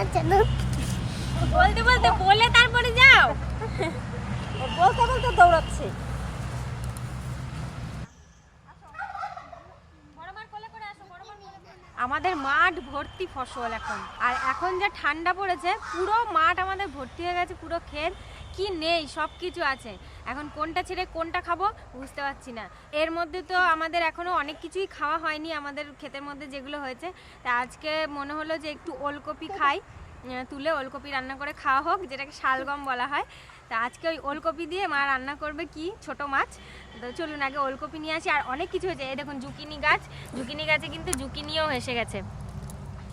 আচ্ছা বলতে বলতে বলে তারপরে যাও। বলতে বলতে দৌড়াচ্ছে। আমাদের মাঠ ভর্তি ফসল এখন। আর এখন যে ঠান্ডা পড়েছে পুরো মাঠ আমাদের ভর্তি হয়ে গেছে পুরো ক্ষেত। কি নেই? সব কিছু আছে। এখন কোনটা ছেড়ে কোনটা খাব বুঝতে পারছি না। এর মধ্যে তো আমাদের এখনও অনেক কিছুই খাওয়া হয়নি আমাদের ক্ষেতের মধ্যে যেগুলো হয়েছে। তা আজকে মনে হলো যে একটু ওলকপি খাই। তুলে ওলকপি রান্না করে খাওয়া হোক যেটাকে শালগম বলা হয়। তা আজকে ওই ওলকপি দিয়ে মা রান্না করবে কি? ছোট মাছ। তো চলুন আগে ওলকপি নিয়ে আসি। আর অনেক কিছু হয়েছে। এই দেখুন জুকিনি গাছ। জুকিনি গাছে কিন্তু জুকিনিও এসে গেছে।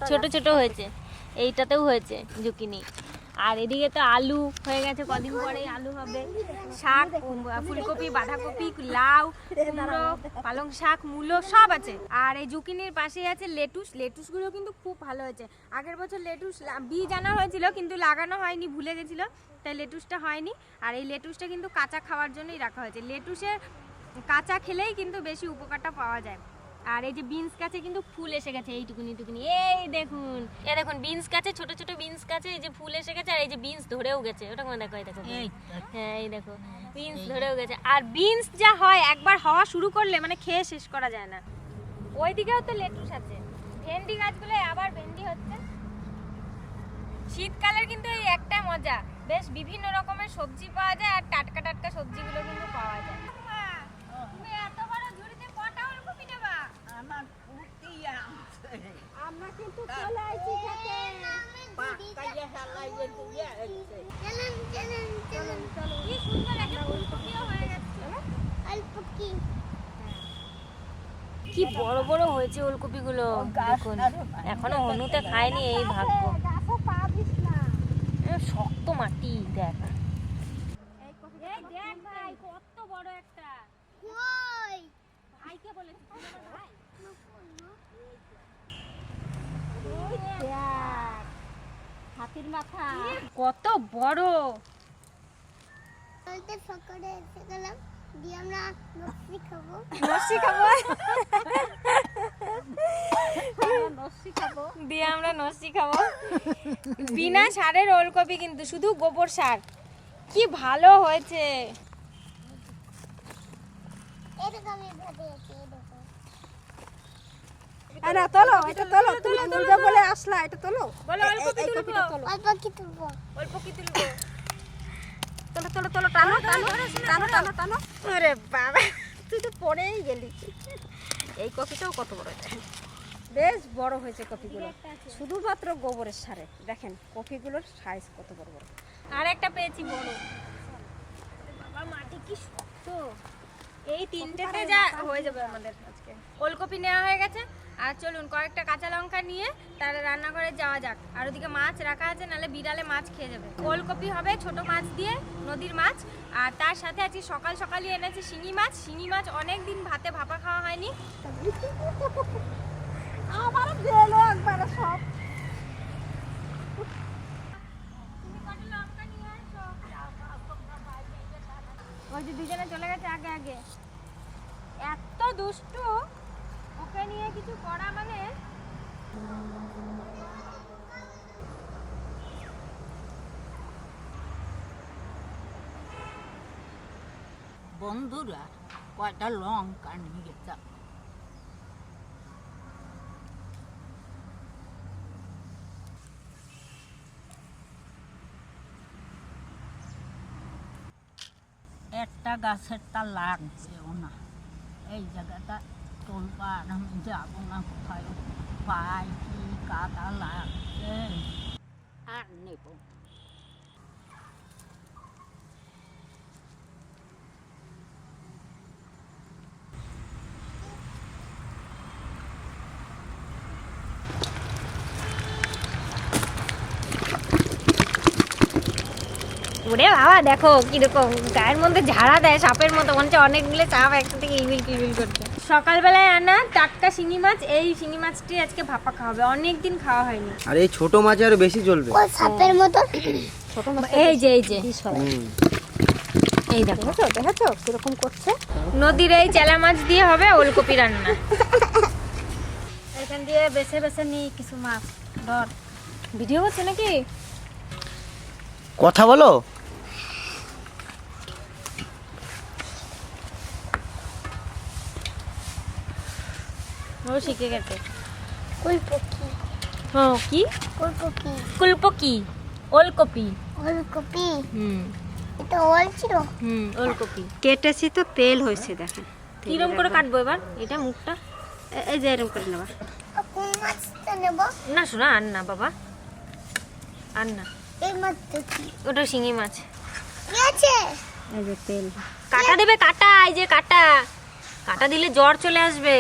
ছোট ছোট হয়েছে। এইটাতেও হয়েছে জুকিনি। আর এদিকে তো আলু হয়ে গেছে কদিন পরে আলু হবে। শাক ফুলকপি, বাঁধাকপি, লাউ পালং শাক, মূলো, সব আছে। আর এই জুকিনির পাশেই আছে লেটুস। লেটুসগুলো কিন্তু খুব ভালো হয়েছে। আগের বছর লেটুস বীজ আনা হয়েছিল, কিন্তু লাগানো হয়নি, ভুলে গেছিল, তাই লেটুসটা হয়নি। আর এই লেটুসটা কিন্তু কাঁচা খাওয়ার জন্যই রাখা হয়েছে। লেটুসের কাঁচা খেলেই কিন্তু বেশি উপকারটা পাওয়া যায়। আর এই যে বিনস গাছে কিন্তু ফুল এসে গেছে এইটুকুনি টুকুনি এই দেখুন। এই দেখুন বিনস গাছে ছোট ছোট বিনস গাছে এই যে ফুল এসে গেছে আর এই যে বিনস ধরেও গেছে ওটা কোন দেখো এই দেখো হ্যাঁ এই দেখো বিনস ধরেও গেছে। আর বিনস যা হয় একবার হওয়া শুরু করলে মানে খেয়ে শেষ করা যায় না। ওই দিকেও তো লেটুস আছে। ভেন্ডি গাছগুলো আবার ভেন্ডি হচ্ছে। শীতকালের কিন্তু এই একটা মজা। বেশ বিভিন্ন রকমের সবজি পাওয়া যায় আর টাটকা টাটকা সবজিগুলো কিন্তু পাওয়া যায় তুমি এত বড় ঝুড়িতে কটা ওলকপি নেবা আমার ফুটি আছে আমরা কিন্তু চলে আসছি খেতে। পাকাইয়া হালাইয়া দিয়ে এসছে চলুন চলুন চলুন। চলুন কি সুন্দর একটা ফুলকপিও হয়ে গেছে অল্প কি কি বড় বড় হয়েছে ওলকপিগুলো দেখুন। এখনও হনুতে খায়নি এই ভাগ্য। শক্ত মাটি দেখ। দেখ ভাই কত বড় একটা। ভাইকে বলেছি তুই আমার ভাই দেখ হাতির মাথা। কত বড়। চলতে সকালে এসে গেলাম দিয়ে আমরা লস্যি খাব। লস্যি খাব? দিয়ে আমরা লস্যি খাব। বিনা সারের ওলকপি কিন্তু শুধু গোবর সার। কি ভালো হয়েছে। ভাবে আরে তোলো এটা তোলো তুমি তুলবে বলে আসলা এটা তোলো। বলো ওলকপি এই তুলবো? অল্প কি তুলবো? অল্প কি তুলবো? তোলো তোলো তোলো টানো টানো টানো টানো টানো। আরে বাবা তুই তো পড়েই গেলি। এই কপিটাও কত বড় এটা। বেশ বড় হয়েছে কপিগুলো। শুধুমাত্র গোবরের সারে। দেখেন কপিগুলোর সাইজ কত বড় বড়। আর একটা পেয়েছি বড়। বাবা মাটি কি শক্ত। এই তিনটেতে যা হয়ে যাবে আমাদের আজকে। ওলকপি নেওয়া হয়ে গেছে? আর চলুন কয়েকটা কাঁচা লঙ্কা নিয়ে তার রান্নাঘরে যাওয়া যাক। আর ওদিকে মাছ রাখা আছে নালে বিড়ালে মাছ খেয়ে যাবে ওলকপি হবে ছোট মাছ দিয়ে নদীর মাছ। আর তার সাথে আজকে সকাল সকালই এনেছে শিঙি মাছ। শিঙি মাছ অনেক দিন ভাতে ভাপা খাওয়া হয়নি। আমার গেলো একবারে সব। ওই যে দুজনে চলে গেছে আগে আগে। এত দুষ্টু। নিয়ে কিছু করা মানে? বন্ধুরা, কয়টা লঙ্কা নিয়ে যাও। একটা গাছেরটা লাগছেও না। এই জায়গাটা আর আমি যাব না কোথায় পাই কি কাদা লাগছে আর নেব ওরে বাবা, দেখো কীরকম গায়ের মধ্যে ঝাড়া দেয়, সাপের মতো। মনে হচ্ছে অনেকগুলো সাপ একসাথে ইবিল কিবিল করছে। সকালবেলায় আনা টাটকা শিঙি মাছ এই শিঙি মাছটি আজকে ভাপা খাওয়া হবে অনেক দিন খাওয়া হয়নি। আর এই ছোট মাছ আরও বেশি চলবে ওই সাপের মতো। এই যে এই যে। এই দেখো। দেখেছ? দেখেছ? কীরকম করছে? নদীর এই চেলা মাছ দিয়ে হবে ওলকপি রান্না। এখান দিয়ে বেছে বেছে নিই কিছু মাছ। ধর। ভিডিও হচ্ছে নাকি? কথা বলো। ও শিখে গেছে। ফুলকপি। ও কি? ফুলকপি। কুলপকি ওলকপি। ফুলকপি হুম। এটা ওল ছিল? হুম ওলকপি। কেটেছি তো তেল হয়েছে দেখেন। কিরম করে কাটবো এবার? এটা মুখটা? এই যে এরকম করে নেবা। কোন মাছটা নেব? না শোনা আর না বাবা। আর না। এই মাছটা কি? ওটা শিঙি মাছ। কি আছে? এই যে তেল। কাটা দেবে কাটা এই যে কাটা। কাটা দিলে জ্বর চলে আসবে।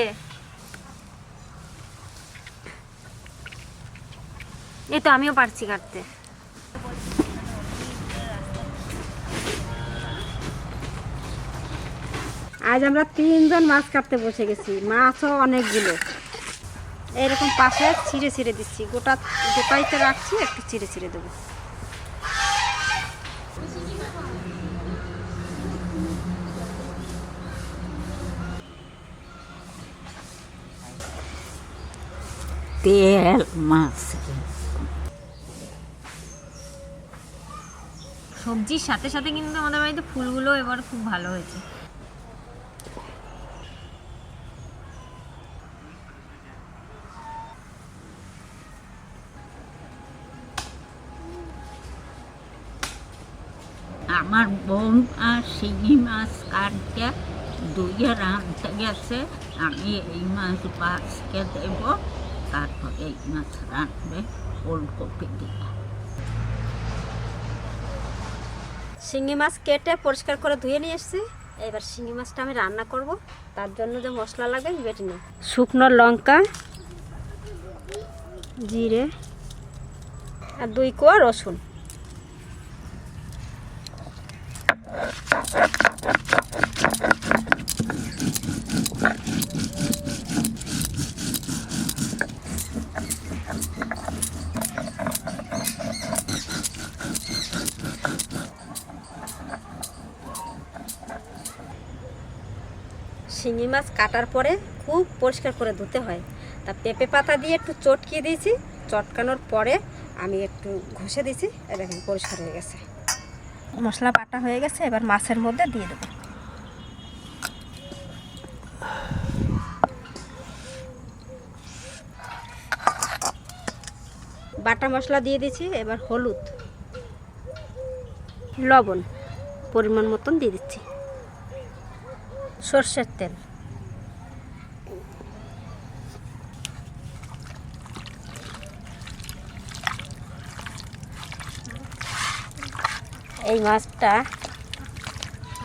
এই তো আমিও পারছি কাটতে। আজ আমরা তিনজন মাছ কাটতে বসে গেছি। মাছও অনেকগুলো। এরকম পাশে ছিঁড়ে ছিঁড়ে দিচ্ছি। গোটা গোটাইতে রাখছি একটু ছিঁড়ে ছিঁড়ে দেবো। তেল মাছ। সবজির সাথে সাথে কিন্তু আমাদের বাড়িতে ফুলগুলো এবার খুব ভালো হয়েছে। আমার বোন আর শিঙি মাছ কাটতে দুইয়ে রাঁধতে গেছে, আমি এই মাছ বাসকে দেব, তারপর এই মাছ রাঁধবে ওলকপি দিয়ে। শিঙি মাছ কেটে পরিষ্কার করে ধুয়ে নিয়ে এসেছি। এবার শিঙি মাছটা আমি রান্না করব। তার জন্য যে মশলা লাগবে বেটে নিই শুকনো লঙ্কা, জিরে আর দুই কোয়া রসুন শিঙি মাছ কাটার পরে খুব পরিষ্কার করে ধুতে হয়। তা পেঁপে পাতা দিয়ে একটু চটকিয়ে দিয়েছি। চটকানোর পরে আমি একটু ঘষে দিয়েছি। দেখেন, পরিষ্কার হয়ে গেছে। মশলা বাটা হয়ে গেছে। এবার মাছের মধ্যে দিয়ে দেবো। বাটা মশলা দিয়ে দিয়েছি। এবার হলুদ, লবণ পরিমাণ মতন দিয়ে দিচ্ছি। সর্ষের তেল। এই মাছটা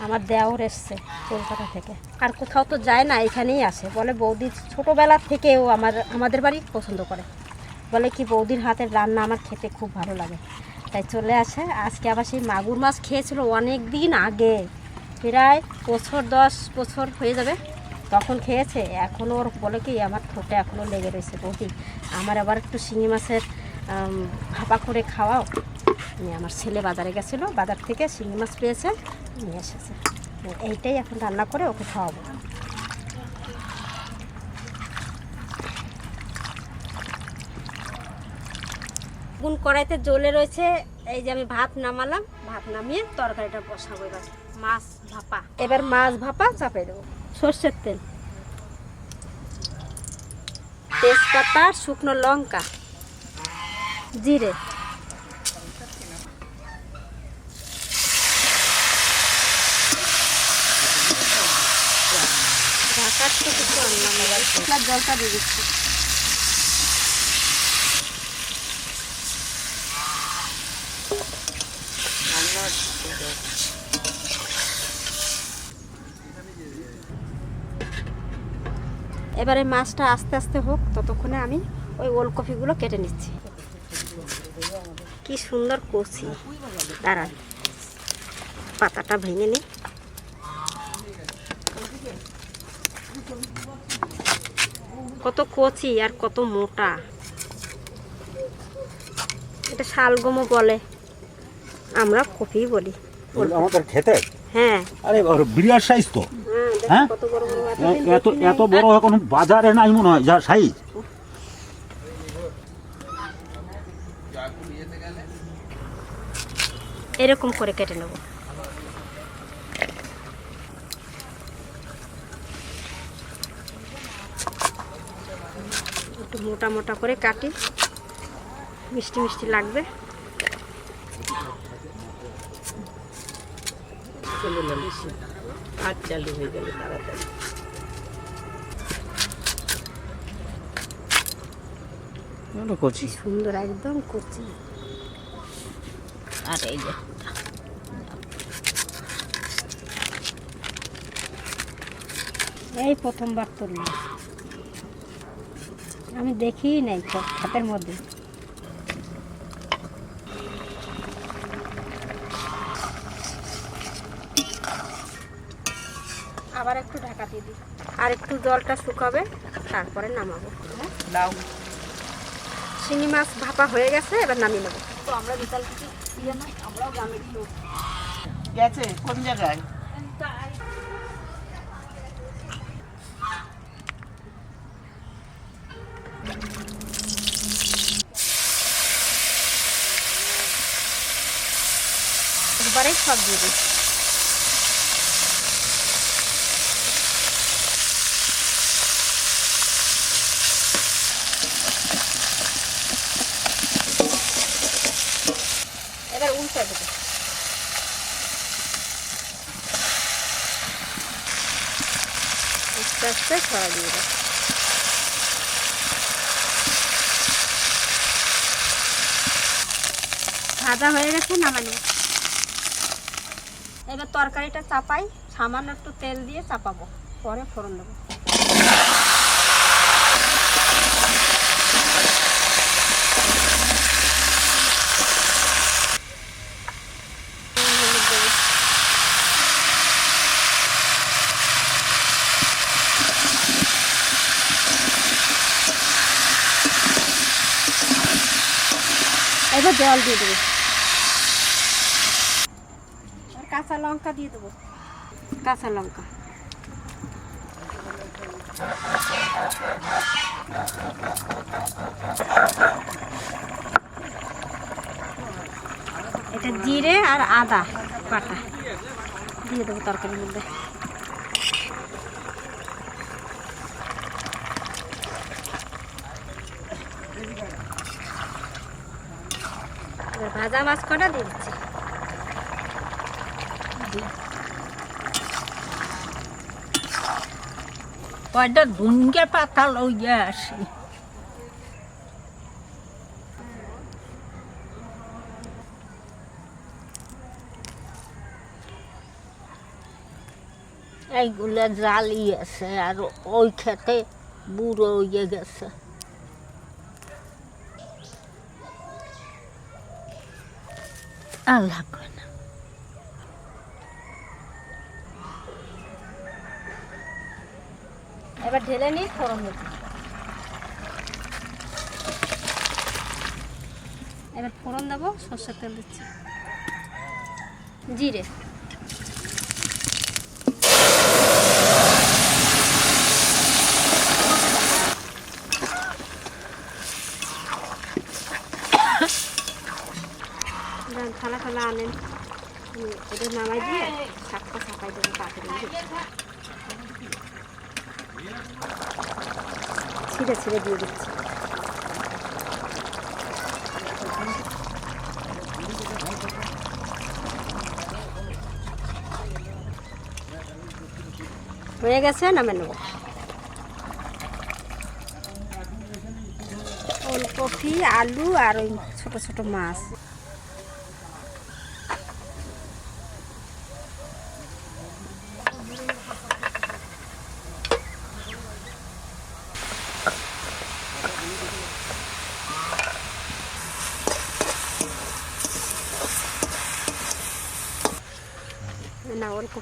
আমার দেওর এসছে কলকাতা থেকে। আর কোথাও তো যায় না, এখানেই আসে। বলে বৌদি ছোটোবেলা থেকেও আমার, আমাদের বাড়ি পছন্দ করে। বলে কি বৌদির হাতের রান্না আমার খেতে খুব ভালো লাগে। তাই চলে আসে। আজকে আবার সেই মাগুর মাছ খেয়েছিল অনেক দিন আগে। প্রায় বছর দশ বছর হয়ে যাবে তখন খেয়েছে। এখনও ওর বলে কি আমার ঠোঁটে এখনও লেগে রয়েছে বৌদি। আমার আবার একটু শিঙি মাছের ভাপা করে খাওয়াও। আমার ছেলে বাজারে গেছিল, বাজার থেকে শিঙি মাছ পেয়েছে, নিয়ে এসেছে। এইটাই এখন রান্না করে ওকে খাওয়াবো। গুন কড়াইতে জ্বলে রয়েছে, এই যে আমি ভাত নামালাম, ভাত নামিয়ে তরকারিটা বসাবো এবার। মাছ ভাপা। এবার মাছ ভাপা চাপে দেবো। সর্ষের তেল। তেজপাতা শুকনো লঙ্কা। জিরে। জলটা দিয়ে দিচ্ছি। এবারে মাছটা আস্তে আস্তে হোক ততক্ষণে আমি ওই ওলকপিগুলো কেটে নিচ্ছি। কি সুন্দর কচি। দাঁড়ান। পাতাটা ভেঙে নিই কত কচি আর কত মোটা। এটা শালগমও বলে। আমরা কপি বলি। আমাদের খেতে? হ্যাঁ। আরে বিরাট সাইজ তো। হ্যাঁ হ্যাঁ? এত এত বড় এখন বাজারে নাই মনে হয় যা সাইজ এরকম করে কেটে নেব। একটু মোটা মোটা করে কাটি। মিষ্টি মিষ্টি লাগবে। চালু হয়ে গেল তাড়াতাড়ি। সুন্দর একদম করছি আর এই যে এই প্রথমবার তুললাম। আমি দেখি নাই তো হাতের মধ্যে। আবার একটু ঢাকা দিয়ে দিই। আর একটু জলটা শুকাবে তারপরে নামাবো। দাও শিঙি মাছ ভাপা হয়ে গেছে এবার নামিয়ে নেব। তো আমরা বিকাল থেকে ইয়ে না আমরাও গ্রামের লোক। গেছে কোন জায়গায়? সব দিয়ে এবার উল্টে দেবো। আস্তে আস্তে ছড়া দিয়ে দেবো। ভাজা হয়ে গেছে নামানো। এবার তরকারিটা চাপাই, সামান্য একটু তেল দিয়ে চাপাবো, পরে ফোড়ন দেবো। এবার জল দিয়ে দেবো আর কাঁচা লঙ্কা দিয়ে দেবো। কাঁচা লঙ্কা। এটা জিরে আর আদা বাটা দিয়ে দেবো তরকারির মধ্যে। ভাজা মাছ কটা দিয়ে দিচ্ছি? কয়টা ধুনকে পাতা লইয়া আসি। এইগুলো জ্বালিয়েছে আর ওই খেতে বুড়ো হয়ে গেছে। আর এবার ঢেলে নিই ফোড়ন দেবো। এবার ফোড়ন দেবো, সর্ষের তেল দিচ্ছি। জিরে। থালা থালা আনেন। এটা নামাই দিয়ে শাকটা ছাপাই দেবো তাড়াতাড়ি। ছিঁড়ে ছিঁড়ে দিয়ে দিচ্ছি। হয়ে গেছে নামে নেব। ওলকপি, আলু আর ওই ছোটো ছোটো মাছ।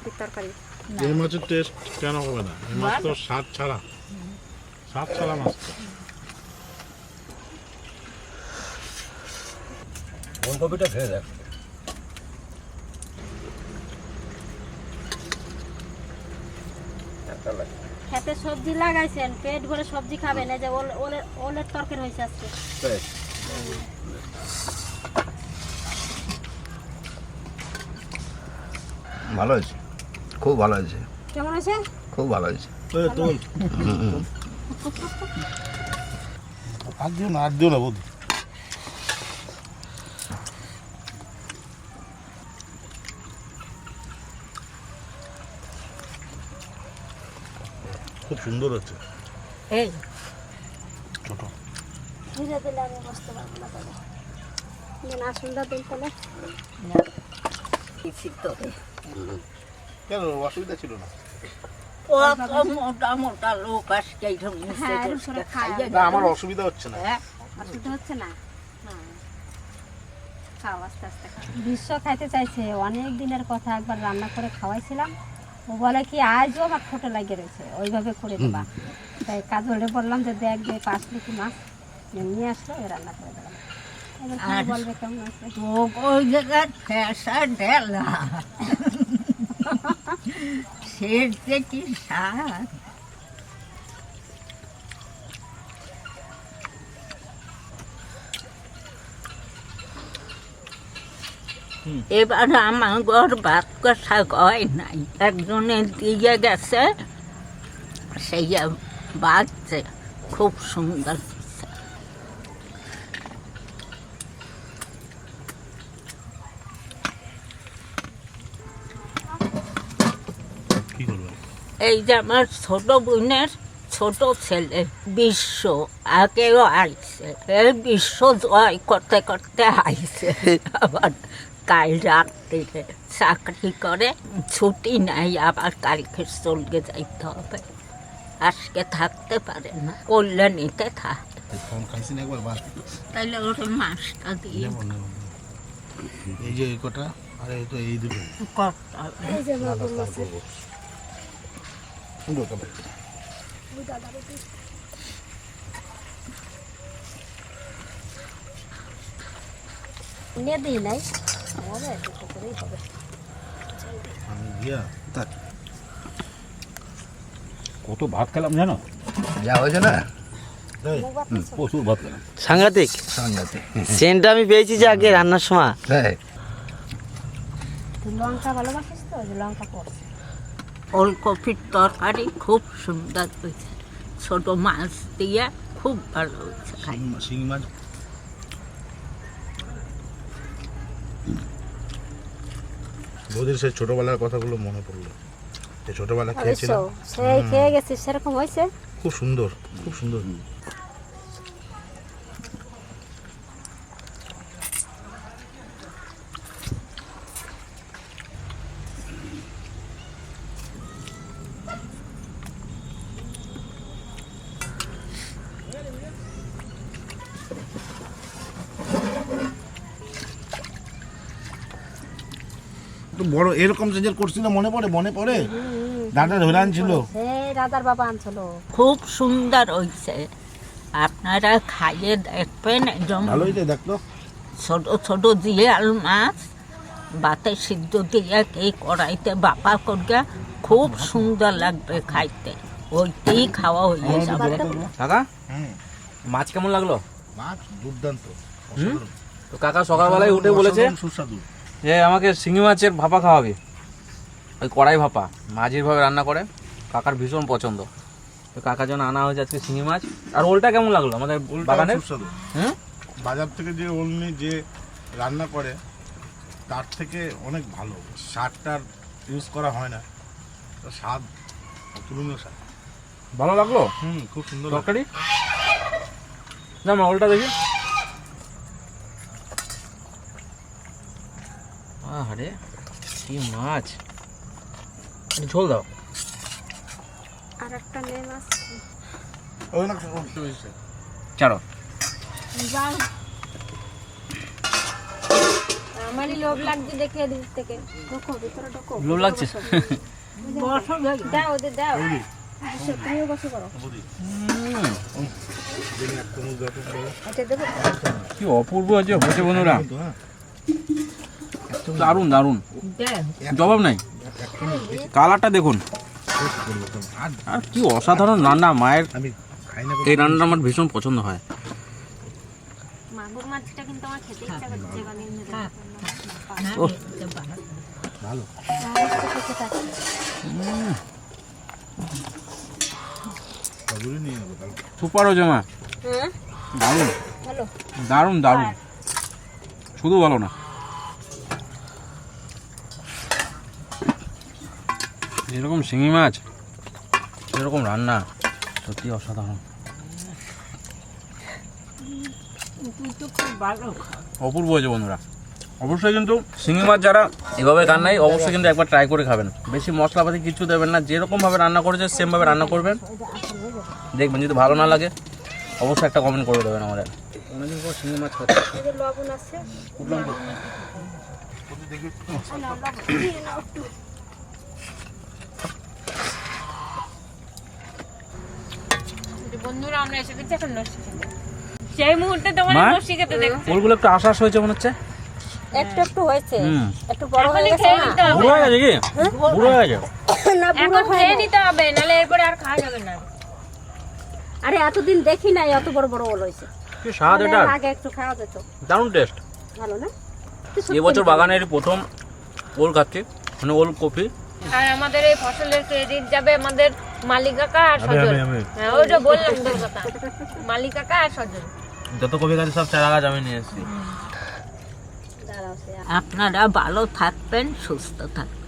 ওলকপির তরকারি। এই মাছের টেস্ট কেন হবে না? এই মাছ তো স্বাদ ছাড়া। স্বাদ ছাড়া মাছ তো। ফুলকপিটা খেয়ে দেখ। খেতে সবজি লাগাইছেন পেট ভরে সবজি খাবেন এই যে ওল ওলের ওলের তরকারি হয়েছে আজকে। ভালো হয়েছে? খুব ভালো হয়েছে। কেমন আছে খুব ভালো হয়েছে। আর দিও না আর দিও না বৌদি। খুব সুন্দর হচ্ছে এই। ছোট। ধীরে দিলে আমি বসতে পারব না তাহলে না সুন্দর দিন তাহলে তোরে কেন? অসুবিধা ছিল না? মোটা মোটা লোক আজকে এইরকম হ্যাঁ। না আমার অসুবিধা হচ্ছে না। হ্যাঁ। অসুবিধা হচ্ছে না? বিশ্ব খাইতে চাইছে। অনেক দিনের কথা একবার রান্না করে খাওয়াইছিলাম। ও বলে কি আজও আমার ছোটো লাগিয়ে রয়েছে। ওইভাবে করে দেবা। তাই কাজলে বললাম যে দেখ দে পাঁচ লিখি মাছ নিয়ে আসলো ওই রান্না করে দিলাম। বলবে কেমন আছে তো ওই জায়গার ফ্যাসা ঢেলা। যে কি স্বাদ। এবার আমার ঘর ভাত কষা হয় নাই। একজনে দিয়ে গেছে সেই বাজছে। খুব সুন্দর। এই যে আমার ছোট বোনের ছোট ছেলে বিশ্ব আগেও আইছে। এই বিশ্ব জয় করতে করতে আইছে। আবার কাল রাত্রিরে চাকরি করে ছুটি নাই আবার কালকে চলকে যাইতে হবে। আজকে থাকতে পারে না কল্যাণীতে থাকে। ফোন খাইছি না একবার বাস। তাইলে ওর মাছটা দিয়ে এই যে এই কটা আর এই তো এই দুটো। নিয়ে দিই নাই। হবে দুটো করেই হবে। কত ভাত খেলাম জানো? যা হয়েছে না? প্রচুর ভাত খেলাম। সাংঘাতিক। সাংঘাতিক। সেন্টটা আমি পেয়েছি যে আগে রান্নার সময়। তুই লঙ্কা ভালোবাসিস তো? লঙ্কা পড়ছে ওলকপির তরকারি খুব সুন্দর হয়েছে। ছোট মাছ দিয়ে খুব ভালো হয়েছে। মাছ। বৌদির সেই ছোটবেলার কথাগুলো মনে পড়ল। যে ছোটবেলা খেয়েছিলাম। সেই খেয়ে গেছি সেরকম হয়েছে? খুব সুন্দর খুব সুন্দর। তো বড় এরকম সাইজের করছিল মনে পড়ে মনে পড়ে? দাদা ধরে আনছিল সেই রাজার বাবা আনছিল। খুব সুন্দর হয়েছে আপনারা খাইয়ে দেখবেন একদম ভালো হয়েছে দেখতো ছোট ছোট জিয়াল মাছ বাতে সিদ্ধ দিয়ে এই কড়াইতে বাপা করিয়া খুব সুন্দর লাগবে খাইতে। ওইটাই খাওয়া হয়ে যাবে। কাকা মাছ কেমন লাগল? মাছ দুর্দান্ত তো কাকা সকালবেলায় উঠে বলেছে? সুস্বাদু। যে আমাকে শিঙি মাছের ভাপা খাওয়াবে। ওই কড়াই ভাপা। মাঝির ভাবে রান্না করে। কাকার ভীষণ পছন্দ। তো কাকার জন্য আনা হয়েছে আজকে শিঙি মাছ। আর ওলটা কেমন লাগল আমাদের বাগানের? হুম? বাজার থেকে যে ওল নিয়ে যে রান্না করে তার থেকে অনেক ভালো। সারটার ইউজ করা হয় না। তো স্বাদ অতুলনীয় স্বাদ। ভালো লাগল? হুম খুব সুন্দর তরকারি? না মা ওলটা দেখি। আরে কি মাছ? একটু ঝোল দাও। আর একটা নেই মাছ ওই না। ছাড়ো। আমারই লোভ লাগছে দেখে দিক থেকে। ঢোকো ভিতরে ঢোকো। লোভ লাগছে? দাও ওদের দাও। আচ্ছা, তুমিও বসে করো। দেবো। কি অপূর্ব আছে হয়েছে বন্ধুরা। দারুণ দারুণ। জবাব নাই? কালারটা দেখুন। আর কি অসাধারণ রান্না মায়ের আমি খাই না এই রান্নাটা আমার ভীষণ পছন্দ হয়। হ্যাঁ। সুপার হয়েছে মা। হ্যাঁ? দারুণ। দারুণ দারুণ। শুধু ভালো না। যেরকম শিঙি মাছ যেরকম রান্না সত্যি অসাধারণ। অপূর্ব হয়েছে বন্ধুরা। অবশ্যই কিন্তু শিঙি মাছ যারা এভাবে রান্নাই অবশ্যই কিন্তু একবার ট্রাই করে খাবেন। বেশি মশলাপাতি কিছু দেবেন না যেরকম ভাবে রান্না করেছে সেম ভাবে রান্না করবেন। দেখবেন যদি ভালো না লাগে অবশ্যই একটা কমেন্ট করে দেবেন আমাদের। অনেকদিন পর শিঙি মাছ খাচ্ছি লবণ আছে উঠলাম তো। বন্ধুরা আমরা এসে গেছি এখন লস্যি খেতে। সেই মুহূর্তে তোমার মা? লস্যি খেতে দেখছি। একটু আশ্বাস হয়েছে মনে হচ্ছে? একটু একটু হয়েছে। হুম। একটু বড় হয়ে এখনই গেছে খেয়ে না? নিতে হবে। বুড়ো হয়ে গেছে কি? বুড়ো হয়ে গেছে? না বুড়ো এখন হয় খেয়ে নিতে হবে নাহলে এরপরে আর খাওয়া যাবে না। আরে এতদিন দেখি নাই অত বড় বড় ওল হয়েছে। কি স্বাদ এটা? আগে একটু খাওয়া যেত। দারুণ টেস্ট ভালো না? এবছর বাগানের প্রথম ওল খাচ্ছি মানে ওল কফি আর আমাদের এই ফসলের ক্রেডিট যাবে আমাদের মালিক কাকা আর সজল। হ্যাঁ ওইটা বললাম তোর কথা। মালিক কাকা আর সজল। যত কবি গাছ সব চারা গাছ আমি নিয়ে এসেছি। আপনারা ভালো থাকবেন সুস্থ থাকবেন।